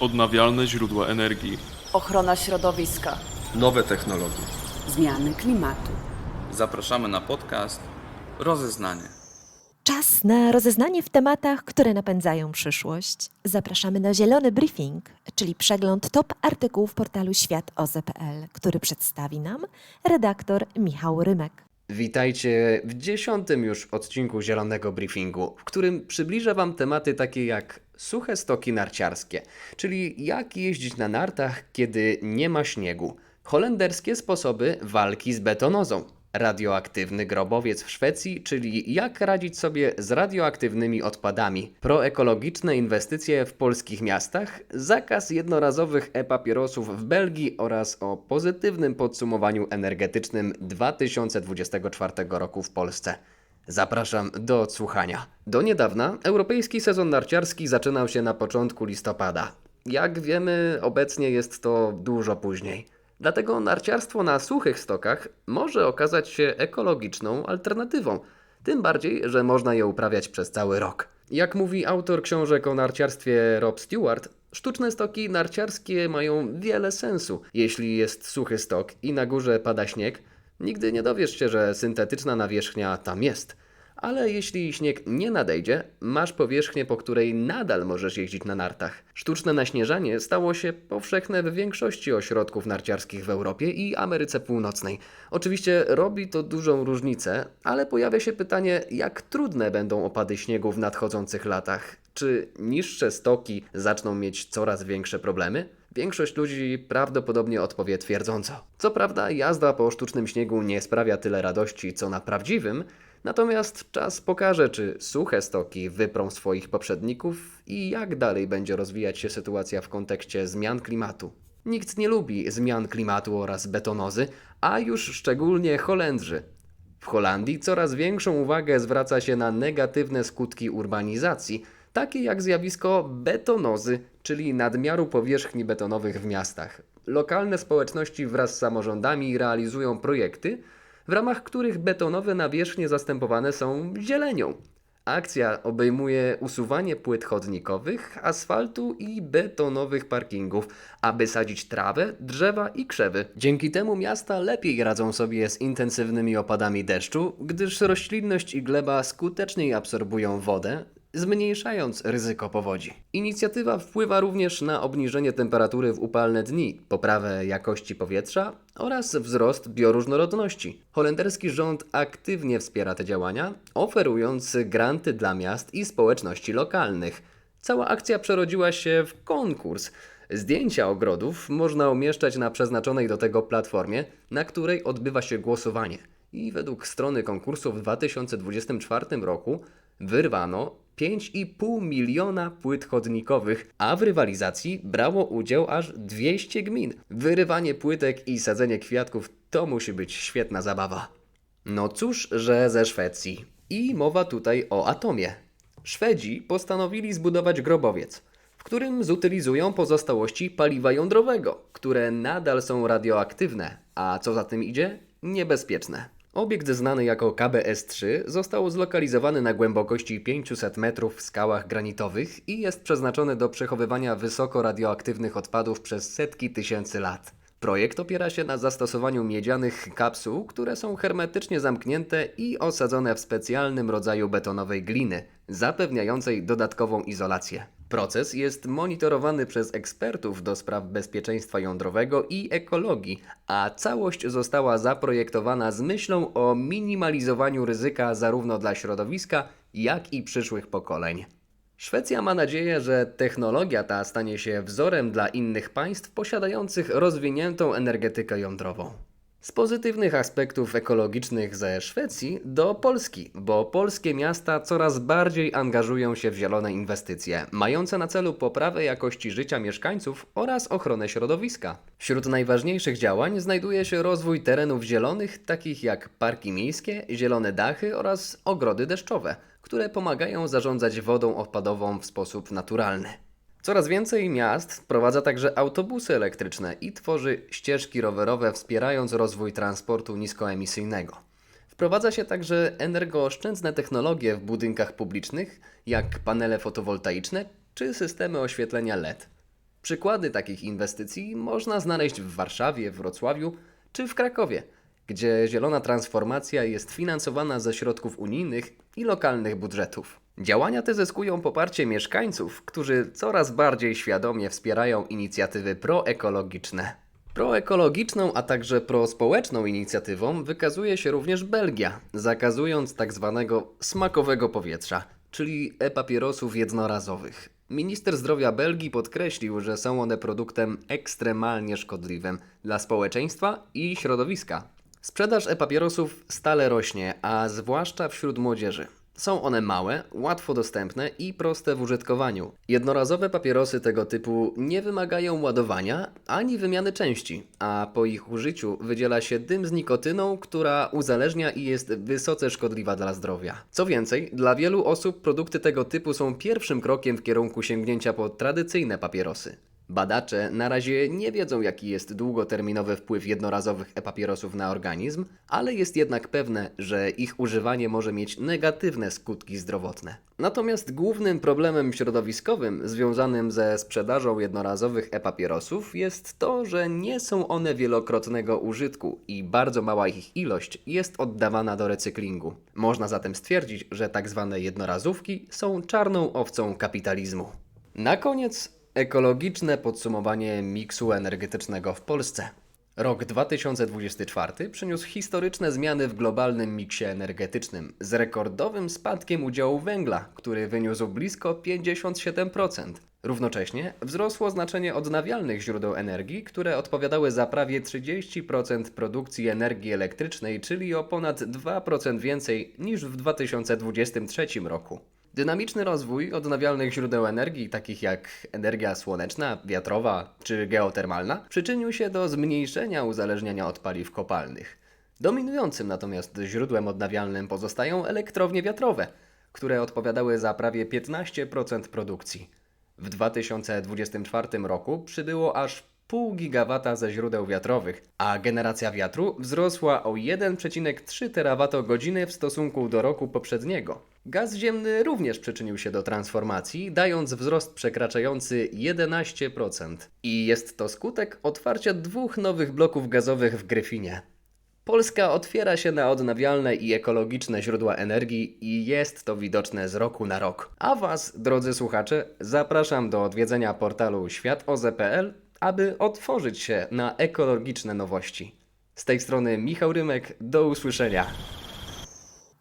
Odnawialne źródła energii. Ochrona środowiska. Nowe technologie. zmiany klimatu. Zapraszamy na podcast Rozeznanie. Czas na rozeznanie w tematach, które napędzają przyszłość. Zapraszamy na Zielony Briefing, czyli przegląd top artykułów portalu światoze.pl, który przedstawi nam redaktor Michał Rymek. Witajcie w dziesiątym już odcinku Zielonego Briefingu, w którym przybliżę Wam tematy takie jak suche stoki narciarskie, czyli jak jeździć na nartach, kiedy nie ma śniegu, holenderskie sposoby walki z betonozą, radioaktywny grobowiec w Szwecji, czyli jak radzić sobie z radioaktywnymi odpadami, proekologiczne inwestycje w polskich miastach, zakaz jednorazowych e-papierosów w Belgii oraz o pozytywnym podsumowaniu energetycznym 2024 roku w Polsce. Zapraszam do odsłuchania. Do niedawna europejski sezon narciarski zaczynał się na początku listopada. Jak wiemy, obecnie jest to dużo później. Dlatego narciarstwo na suchych stokach może okazać się ekologiczną alternatywą. Tym bardziej, że można je uprawiać przez cały rok. Jak mówi autor książek o narciarstwie Rob Stewart, sztuczne stoki narciarskie mają wiele sensu. Jeśli jest suchy stok i na górze pada śnieg, nigdy nie dowiesz się, że syntetyczna nawierzchnia tam jest. Ale jeśli śnieg nie nadejdzie, masz powierzchnię, po której nadal możesz jeździć na nartach. Sztuczne naśnieżanie stało się powszechne w większości ośrodków narciarskich w Europie i Ameryce Północnej. Oczywiście robi to dużą różnicę, ale pojawia się pytanie, jak trudne będą opady śniegu w nadchodzących latach. Czy niższe stoki zaczną mieć coraz większe problemy? Większość ludzi prawdopodobnie odpowie twierdząco. Co prawda, jazda po sztucznym śniegu nie sprawia tyle radości co na prawdziwym, natomiast czas pokaże, czy suche stoki wyprą swoich poprzedników i jak dalej będzie rozwijać się sytuacja w kontekście zmian klimatu. Nikt nie lubi zmian klimatu oraz betonozy, a już szczególnie Holendrzy. W Holandii coraz większą uwagę zwraca się na negatywne skutki urbanizacji, takie jak zjawisko betonozy, czyli nadmiaru powierzchni betonowych w miastach. Lokalne społeczności wraz z samorządami realizują projekty, w ramach których betonowe nawierzchnie zastępowane są zielenią. Akcja obejmuje usuwanie płyt chodnikowych, asfaltu i betonowych parkingów, aby sadzić trawę, drzewa i krzewy. Dzięki temu miasta lepiej radzą sobie z intensywnymi opadami deszczu, gdyż roślinność i gleba skuteczniej absorbują wodę, zmniejszając ryzyko powodzi. Inicjatywa wpływa również na obniżenie temperatury w upalne dni, poprawę jakości powietrza oraz wzrost bioróżnorodności. Holenderski rząd aktywnie wspiera te działania, oferując granty dla miast i społeczności lokalnych. Cała akcja przerodziła się w konkurs. Zdjęcia ogrodów można umieszczać na przeznaczonej do tego platformie, na której odbywa się głosowanie. I według strony konkursu w 2024 roku wyrwano 5,5 miliona płyt chodnikowych, a w rywalizacji brało udział aż 200 gmin. Wyrywanie płytek i sadzenie kwiatków to musi być świetna zabawa. No cóż, że ze Szwecji. I mowa tutaj o atomie. Szwedzi postanowili zbudować grobowiec, w którym zutylizują pozostałości paliwa jądrowego, które nadal są radioaktywne, a co za tym idzie, niebezpieczne. Obiekt znany jako KBS-3 został zlokalizowany na głębokości 500 metrów w skałach granitowych i jest przeznaczony do przechowywania wysoko radioaktywnych odpadów przez setki tysięcy lat. Projekt opiera się na zastosowaniu miedzianych kapsuł, które są hermetycznie zamknięte i osadzone w specjalnym rodzaju betonowej gliny, zapewniającej dodatkową izolację. Proces jest monitorowany przez ekspertów do spraw bezpieczeństwa jądrowego i ekologii, a całość została zaprojektowana z myślą o minimalizowaniu ryzyka zarówno dla środowiska, jak i przyszłych pokoleń. Szwecja ma nadzieję, że technologia ta stanie się wzorem dla innych państw posiadających rozwiniętą energetykę jądrową. Z pozytywnych aspektów ekologicznych ze Szwecji do Polski, bo polskie miasta coraz bardziej angażują się w zielone inwestycje, mające na celu poprawę jakości życia mieszkańców oraz ochronę środowiska. Wśród najważniejszych działań znajduje się rozwój terenów zielonych, takich jak parki miejskie, zielone dachy oraz ogrody deszczowe, które pomagają zarządzać wodą odpadową w sposób naturalny. Coraz więcej miast wprowadza także autobusy elektryczne i tworzy ścieżki rowerowe, wspierając rozwój transportu niskoemisyjnego. Wprowadza się także energooszczędne technologie w budynkach publicznych, jak panele fotowoltaiczne czy systemy oświetlenia LED. Przykłady takich inwestycji można znaleźć w Warszawie, Wrocławiu czy w Krakowie, gdzie zielona transformacja jest finansowana ze środków unijnych i lokalnych budżetów. Działania te zyskują poparcie mieszkańców, którzy coraz bardziej świadomie wspierają inicjatywy proekologiczne. Proekologiczną, a także prospołeczną inicjatywą wykazuje się również Belgia, zakazując tak zwanego smakowego powietrza, czyli e-papierosów jednorazowych. Minister zdrowia Belgii podkreślił, że są one produktem ekstremalnie szkodliwym dla społeczeństwa i środowiska. Sprzedaż e-papierosów stale rośnie, a zwłaszcza wśród młodzieży. Są one małe, łatwo dostępne i proste w użytkowaniu. Jednorazowe papierosy tego typu nie wymagają ładowania ani wymiany części, a po ich użyciu wydziela się dym z nikotyną, która uzależnia i jest wysoce szkodliwa dla zdrowia. Co więcej, dla wielu osób produkty tego typu są pierwszym krokiem w kierunku sięgnięcia po tradycyjne papierosy. Badacze na razie nie wiedzą, jaki jest długoterminowy wpływ jednorazowych e-papierosów na organizm, ale jest jednak pewne, że ich używanie może mieć negatywne skutki zdrowotne. Natomiast głównym problemem środowiskowym związanym ze sprzedażą jednorazowych e-papierosów jest to, że nie są one wielokrotnego użytku i bardzo mała ich ilość jest oddawana do recyklingu. Można zatem stwierdzić, że tak zwane jednorazówki są czarną owcą kapitalizmu. Na koniec ekologiczne podsumowanie miksu energetycznego w Polsce. Rok 2024 przyniósł historyczne zmiany w globalnym miksie energetycznym z rekordowym spadkiem udziału węgla, który wyniósł blisko 57%. Równocześnie wzrosło znaczenie odnawialnych źródeł energii, które odpowiadały za prawie 30% produkcji energii elektrycznej, czyli o ponad 2% więcej niż w 2023 roku. Dynamiczny rozwój odnawialnych źródeł energii, takich jak energia słoneczna, wiatrowa czy geotermalna, przyczynił się do zmniejszenia uzależnienia od paliw kopalnych. Dominującym natomiast źródłem odnawialnym pozostają elektrownie wiatrowe, które odpowiadały za prawie 15% produkcji. W 2024 roku przybyło aż pół gigawata ze źródeł wiatrowych, a generacja wiatru wzrosła o 1,3 terawatogodziny w stosunku do roku poprzedniego. Gaz ziemny również przyczynił się do transformacji, dając wzrost przekraczający 11%. I jest to skutek otwarcia dwóch nowych bloków gazowych w Gryfinie. Polska otwiera się na odnawialne i ekologiczne źródła energii i jest to widoczne z roku na rok. A Was, drodzy słuchacze, zapraszam do odwiedzenia portalu światoze.pl, aby otworzyć się na ekologiczne nowości. Z tej strony Michał Rymek, do usłyszenia.